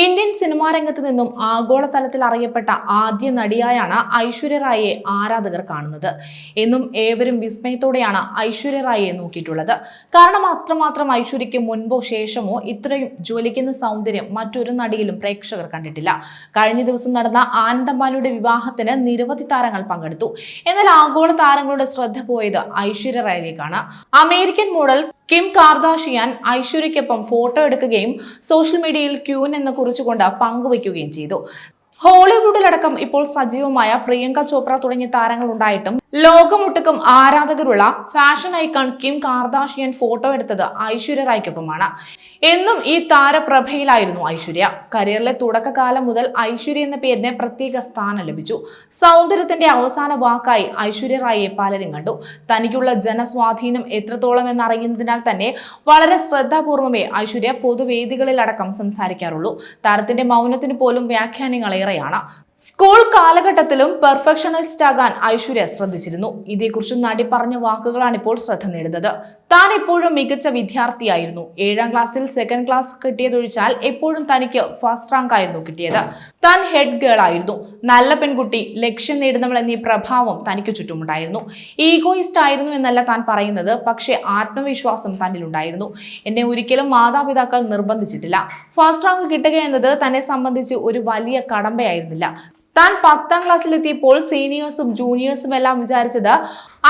Indian cinema രംഗത്ത് നിന്നും ആഗോളതലത്തിൽ അറിയപ്പെട്ട ആദ്യ നടിയായാണ് ഐശ്വര്യ റായിയെ ആരാധകർ കാണുന്നത്. എന്നും ഏവരും വിസ്മയത്തോടെയാണ് ഐശ്വര്യ റായിയെ നോക്കിയിട്ടുള്ളത്. കാരണം അത്രമാത്രം ഐശ്വര്യയ്ക്ക് മുൻപോ ശേഷമോ ഇത്രയും ജ്വലിക്കുന്ന സൗന്ദര്യം മറ്റൊരു നടിയിലും പ്രേക്ഷകർ കണ്ടിട്ടില്ല. കഴിഞ്ഞ ദിവസം നടന്ന ആനന്ദമാലിയുടെ വിവാഹത്തിന് നിരവധി താരങ്ങൾ പങ്കെടുത്തു. എന്നാൽ ആഗോള താരങ്ങളുടെ ശ്രദ്ധ പോയത് ഐശ്വര്യ റായിലേക്കാണ്. അമേരിക്കൻ മോഡൽ കിം കാർദാഷിയാൻ ഐശ്വര്യയ്ക്കൊപ്പം ഫോട്ടോ എടുക്കുകയും സോഷ്യൽ മീഡിയയിൽ ക്യൂൻ എന്ന് കുറിച്ചുകൊണ്ട് പങ്കുവയ്ക്കുകയും ചെയ്തു. ഹോളിവുഡിലടക്കം ഇപ്പോൾ സജീവമായ പ്രിയങ്ക ചോപ്ര തുടങ്ങിയ താരങ്ങൾ ഉണ്ടായിട്ടും ലോകമൊട്ടുക്കും ആരാധകരുള്ള fashion icon Kim Kardashian photo എടുത്തത് ഐശ്വര്യ റായ്ക്കൊപ്പമാണ്. എന്നും ഈ താരപ്രഭയിലായിരുന്നു ഐശ്വര്യ. കരിയറിലെ തുടക്കകാലം മുതൽ ഐശ്വര്യ എന്ന പേരിന് പ്രത്യേക സ്ഥാനം ലഭിച്ചു. സൗന്ദര്യത്തിന്റെ അവസാന വാക്കായി ഐശ്വര്യ റായിയെ പലരും കണ്ടു. തനിക്കുള്ള ജനസ്വാധീനം എത്രത്തോളം എന്നറിയുന്നതിനാൽ തന്നെ വളരെ ശ്രദ്ധാപൂർവമേ ഐശ്വര്യ പൊതുവേദികളിലടക്കം സംസാരിക്കാറുള്ളൂ. താരത്തിന്റെ മൗനത്തിന് പോലും വ്യാഖ്യാനങ്ങൾ ഏറെയാണ് സ്കൂൾ കാലഘട്ടത്തിലും പെർഫെക്ഷനിസ്റ്റ് ആകാൻ ഐശ്വര്യ ശ്രദ്ധിച്ചിരുന്നു. ഇതേക്കുറിച്ച് നടി പറഞ്ഞ വാക്കുകളാണ് ഇപ്പോൾ ശ്രദ്ധ നേടുന്നത്. താൻ എപ്പോഴും മികച്ച വിദ്യാർത്ഥിയായിരുന്നു. ഏഴാം ക്ലാസ്സിൽ സെക്കൻഡ് ക്ലാസ് കിട്ടിയതൊഴിച്ചാൽ എപ്പോഴും തനിക്ക് ഫസ്റ്റ് റാങ്ക് ആയിരുന്നു കിട്ടിയത്. താൻ ഹെഡ് ഗേൾ ആയിരുന്നു. നല്ല പെൺകുട്ടി ലക്ഷ്യം നേടുന്നവൾ എന്നീ പ്രഭാവം തനിക്ക് ചുറ്റുമുണ്ടായിരുന്നു. ഈഗോയിസ്റ്റ് ആയിരുന്നു എന്നല്ല താൻ പറയുന്നത്. പക്ഷേ ആത്മവിശ്വാസം തന്നിലുണ്ടായിരുന്നു. എന്നെ ഒരിക്കലും മാതാപിതാക്കൾ നിർബന്ധിച്ചിട്ടില്ല. ഫസ്റ്റ് റാങ്ക് കിട്ടുക എന്നത് തന്നെ സംബന്ധിച്ച് ഒരു വലിയ കടമ്പയായിരുന്നില്ല. താൻ പത്താം ക്ലാസ്സിലെത്തിയപ്പോൾ സീനിയേഴ്സും ജൂനിയേഴ്സും എല്ലാം വിചാരിച്ചത്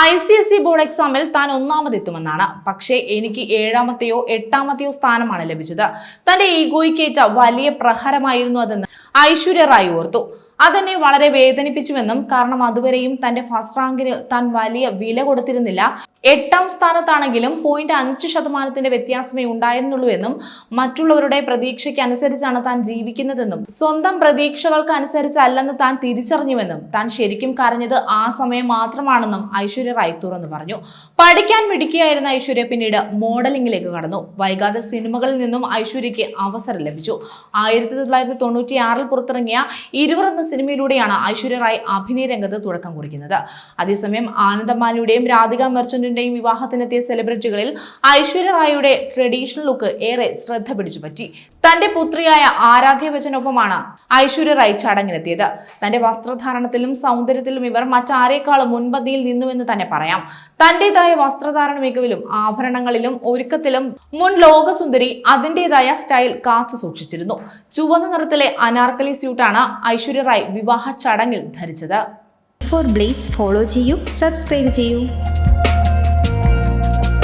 I C S C board എക്സാമിൽ താൻ ഒന്നാമതെത്തുമെന്നാണ്. പക്ഷേ എനിക്ക് ഏഴാമത്തെയോ എട്ടാമത്തെയോ സ്ഥാനമാണ് ലഭിച്ചത്. തന്റെ ഈഗോയ്ക്കേറ്റ വലിയ പ്രഹരമായിരുന്നു അതെന്ന് ഐശ്വര്യ റായ് ഓർത്തു. അതെന്നെ വളരെ വേദനിപ്പിച്ചുവെന്നും കാരണം അതുവരെയും തന്റെ ഫസ്റ്റ് റാങ്കിന് താൻ വലിയ വില കൊടുത്തിരുന്നില്ല. എട്ടാം സ്ഥാനത്താണെങ്കിലും പോയിന്റ് അഞ്ച് ശതമാനത്തിന്റെ വ്യത്യാസമേ ഉണ്ടായിരുന്നുള്ളൂ എന്നും മറ്റുള്ളവരുടെ പ്രതീക്ഷയ്ക്ക് അനുസരിച്ചാണ് താൻ ജീവിക്കുന്നതെന്നും സ്വന്തം പ്രതീക്ഷകൾക്ക് അനുസരിച്ചല്ലെന്ന് താൻ തിരിച്ചറിഞ്ഞുവെന്നും താൻ ശരിക്കും കരഞ്ഞത് ആ സമയം മാത്രമാണെന്നും ഐശ്വര്യ റായ് തുറന്നു പറഞ്ഞു. പഠിക്കാൻ മിടുക്കിയായിരുന്ന ഐശ്വര്യ പിന്നീട് മോഡലിംഗിലേക്ക് കടന്നു. വൈകാതെ സിനിമകളിൽ നിന്നും ഐശ്വര്യയ്ക്ക് അവസരം ലഭിച്ചു. ആയിരത്തി തൊള്ളായിരത്തി തൊണ്ണൂറ്റി ആറിൽ പുറത്തിറങ്ങിയ ഇരുവർ എന്ന സിനിമയിലൂടെയാണ് ഐശ്വര്യ റായ് അഭിനയ രംഗത്ത് തുടക്കം കുറിക്കുന്നത്. അതേസമയം ആനന്ദമാലിയുടെയും രാധിക മെർച്ചന്റിന്റെയും വിവാഹത്തിനെത്തിയ സെലിബ്രിറ്റികളിൽ ഐശ്വര്യ റായിയുടെ ട്രഡീഷണൽ ലുക്ക് ഏറെ ശ്രദ്ധ പിടിച്ചുപറ്റി. തന്റെ പുത്രിയായ ആരാധ്യ ബച്ചനൊപ്പമാണ് ഐശ്വര്യ റായ് ചടങ്ങിനെത്തിയത്. തന്റെ വസ്ത്രധാരണത്തിലും സൗന്ദര്യത്തിലും ഇവർ മറ്റാരേക്കാളും മുൻപന്തിയിൽ നിന്നുവെന്ന് തന്നെ പറയാം. തന്റേതായ വസ്ത്രധാരണ മികവിലും ആഭരണങ്ങളിലും ഒരുക്കത്തിലും മുൻ ലോകസുന്ദരി അതിന്റെതായ സ്റ്റൈൽ കാത്തു സൂക്ഷിച്ചിരുന്നു. ചുവന്ന നിറത്തിലെ അനാർക്കലി സ്യൂട്ടാണ് ഐശ്വര്യ റായ് വിവാഹ ചടങ്ങിൽ ധരിച്ചത്. ഫോർ ബ്ലേസ് ഫോളോ ചെയ്യൂ സബ്സ്ക്രൈബ് ചെയ്യൂ.